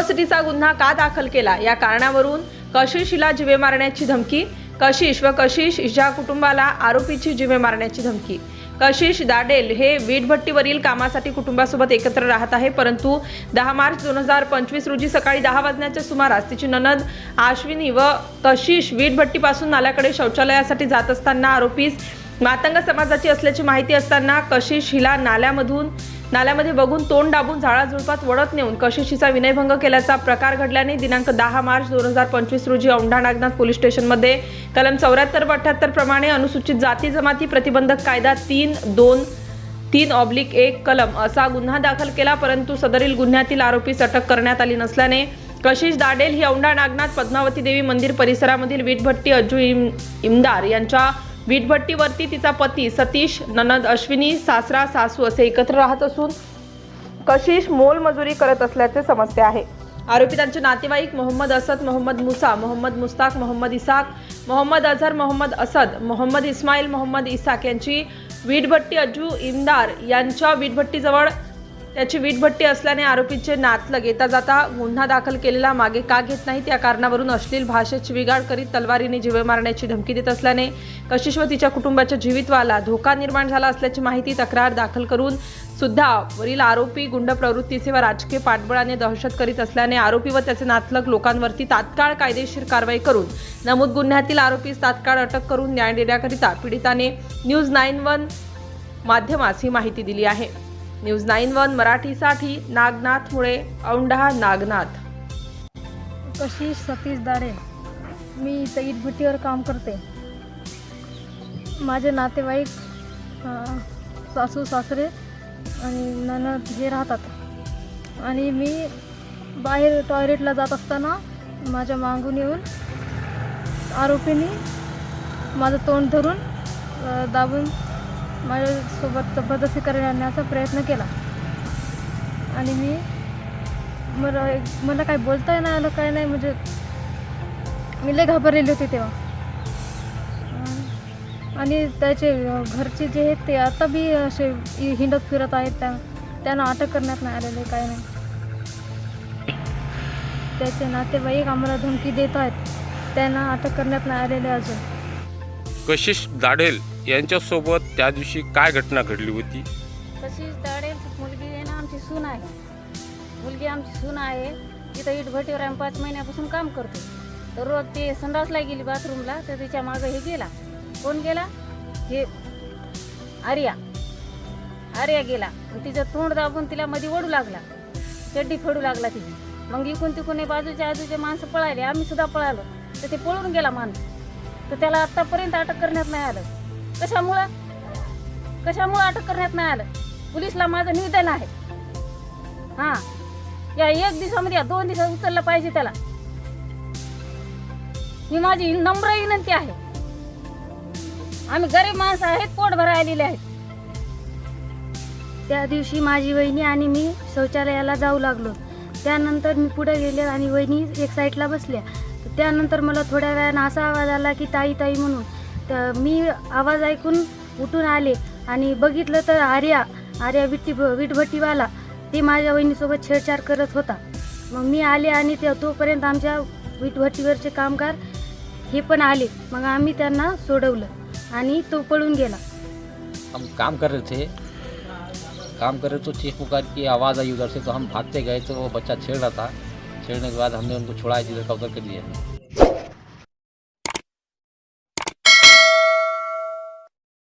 अॅट्रॉसिटीचा गुन्हा का दाखल केला? या कारणावरून कशिशला जिवे मारण्याची धमकी कशिश व कशिश हिच्या कुटुंबाला आरोपीची जिवे मारण्याची धमकी. कशिश दाडेल हे वीटभट्टीवरील कामासाठी कुटुंबासोबत एकत्र राहत आहे परंतु दहा मार्च दोन हजार पंचवीस रोजी सकाळी दहा वाजण्याच्या सुमारास तिची ननद आश्विनी व कशिश वीटभट्टीपासून नाल्याकडे शौचालयासाठी जात असताना आरोपीस मातंग समाजाची असल्याची माहिती असताना कशिश हिला नाल्यामधून नाल्यामध्ये बघून तोंड दाबून झाडाझुडपात वडत नेऊन कशिशीचा विनयभंग केल्याचा प्रकार घडल्याने दिनांक दहा मार्च दोन हजार पंचवीस रोजी औंढा नागनाथ पोलीस स्टेशनमध्ये कलम चौऱ्याहत्तर व अठ्याहत्तर प्रमाणे अनुसूचित जाती जमाती प्रतिबंधक कायदा तीन दोन तीन ऑब्लिक एक कलम असा गुन्हा दाखल केला परंतु सदरील गुन्ह्यातील आरोपीस अटक करण्यात आली नसल्याने कशिश दाडेल ही औंढा नागनाथ पद्मावती देवी मंदिर परिसरामधील वीटभट्टी अज्जू इम इमदार यांच्या वीटभट्टीवरती तिचा पती सतीश ननद अश्विनी सासरा सासू असे एकत्र राहत असून कशिश मोलमजुरी करत असल्याचे समजते आहे. आरोपी त्यांचे नातेवाईक मोहम्मद असद मोहम्मद मुसा मोहम्मद मुस्ताक मोहम्मद इसाक मोहम्मद अझहर मोहम्मद असद मोहम्मद इस्माईल मोहम्मद इसाक यांची वीटभट्टी अज्जू इमदार यांच्या वीटभट्टीजवळ त्याची वीटभट्टी असल्याने आरोपीचे नातलग येता जाता गुन्हा दाखल केलेला मागे का घेत नाहीत या कारणावरून अश्लील भाषेत शिवीगाळ करीत तलवारीने जीवे मारण्याची धमकी देत असल्याने कशिश व तिच्या कुटुंबाच्या जीवितवाला धोका निर्माण झाला असल्याची माहिती तक्रार दाखल करून सुद्धा वरील आरोपी गुंड प्रवृत्तीचे व राजकीय पाठबळाने दहशत करीत असल्याने आरोपी व त्याचे नातलग लोकांवरती तात्काळ कायदेशीर कारवाई करून नमूद गुन्ह्यातील आरोपीस तात्काळ अटक करून न्याय देण्याकरिता पीडिताने न्यूज नाईन वन माध्यमास ही माहिती दिली आहे. न्यूज नाईन वन मराठीसाठी नागनाथ मुळे औंढा नागनाथ. कशी सतीश दारे? मी इथं इटभट्टीवर काम करते. माझे नातेवाईक सासू सासरे आणि ननद हे राहतात. आणि मी बाहेर टॉयलेटला जात असताना माझ्या मागून येऊन आरोपींनी माझं तोंड धरून दाबून माझ्यासोबत जबरदस्ती करण्याचा प्रयत्न केला. आणि मी मला मला काय बोलता येणार आलं काय नाही म्हणजे मी लय घाबरलेली होती तेव्हा. आणि त्याचे घरचे जे आहेत ते आता बी असे हिंडत फिरत आहेत त्या त्यांना अटक करण्यात नाही आलेले काय नाही. त्याचे नातेवाईक आम्हाला धमकी देत आहेत. त्यांना अटक करण्यात नाही आलेले अजून. कशिश दाढेल. यांच्यासोबत त्या दिवशी काय घटना घडली होती? तशीच दाडे मुलगी आहे ना आमची सून आहे. मुलगी आमची सून आहे. तिथं इटभट्टीवर आम्ही पाच महिन्यापासून काम करतो. तर रोज ते संडासला गेली बाथरूमला तर तिच्या मागं हे गेला. कोण गेला? हे आर्या. आर्या गेला. आणि तिचं तोंड दाबून तिला मध्ये ओढू लागला. चड्डी फेडू लागला तिची. मग इकून तिकून हे बाजूच्या आजूचे माणसं पळाले. आम्ही सुद्धा पळालो. तर ते पळून गेला माणूस. तर त्याला आत्तापर्यंत अटक करण्यात नाही आलं. कशामुळं? कशामुळं अटक करण्यात नाही आलं? पोलिसला माझं निवेदन आहे. हा. या एक दिवसामध्ये या दोन दिवसात उचललं पाहिजे त्याला. ही माझी नम्र विनंती आहे. आम्ही गरीब माणसं आहेत पोट भरायलेले आलेले आहेत. त्या दिवशी माझी वहिनी आणि मी शौचालयाला जाऊ लागलो. त्यानंतर मी पुढे गेले आणि वहिनी एक साईडला बसल्या. त्यानंतर मला थोड्या वेळानं असा आवाज आला की ताई ताई म्हणून. तर मी आवाज ऐकून उठून आले आणि बघितलं तर आर्या आर्या विट्टी विटभट्टीवाला ते माझ्या वहिनीसोबत छेडछाड करत होता. मग मी आले आणि ते तोपर्यंत आमच्या विटभट्टीवरचे कामगार हे पण आले. मग आम्ही त्यांना सोडवलं आणि तो पळून गेला. हम काम कर रहे थे. काम कर रहे तो चीख पुकार की आवाज़ आई उधर से तो हम भागते गए तो वो बच्चा छेड़ रहा था. छेड़ने के बाद हमने उनको छुड़ाया जिधर का उधर कर दिया